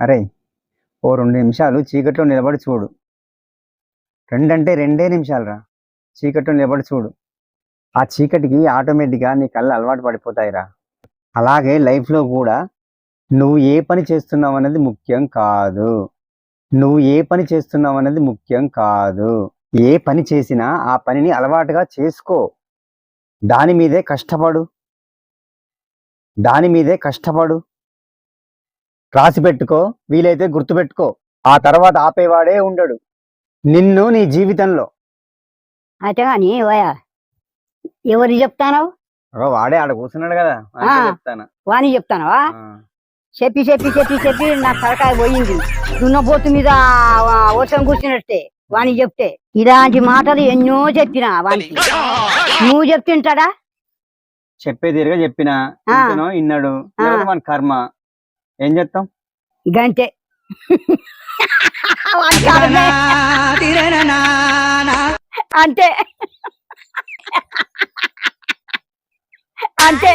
అరే ఓ రెండు నిమిషాలు చీకట్లో నిలబడి చూడు. రెండంటే రెండే నిమిషాలు రా చీకట్లో నిలబడి చూడు. ఆ చీకటికి ఆటోమేటిక్గా నీ కళ్ళు అలవాటు పడిపోతాయిరా. అలాగే లైఫ్లో కూడా నువ్వు ఏ పని చేస్తున్నావు అనేది ముఖ్యం కాదు. నువ్వు ఏ పని చేస్తున్నావు అనేది ముఖ్యం కాదు. ఏ పని చేసినా ఆ పనిని అలవాటుగా చేసుకో. దాని మీదే కష్టపడు. దాని మీదే కష్టపడు. రాసి పెట్టుకో వీలైతే గుర్తుపెట్టుకో ఆ తర్వాత ఆపేవాడే ఉండడు. నిన్ను నీ జీవితంలో. అయితే కానీ ఓయా ఎవరు చెప్తాను వాడే ఆడ కూర్చున్నాడు కదా. చెప్తాను. వాణి చెప్తానవా. చెప్పి చెప్పి చెప్పి చెప్పి నా తలకాయ పోయింది. దున్నపోతు మీద వర్షం కూర్చున్నట్టే వాణి చెప్తే. ఇలాంటి మాటలు ఎన్నో చెప్పినా వానికి. నువ్వు చెప్తుంటాడా? చెప్పే తీరుగా చెప్పిన. ఇన్నాడు. మన కర్మ. ఏం చేస్తాం అర్థమే. అంతే. అంతే.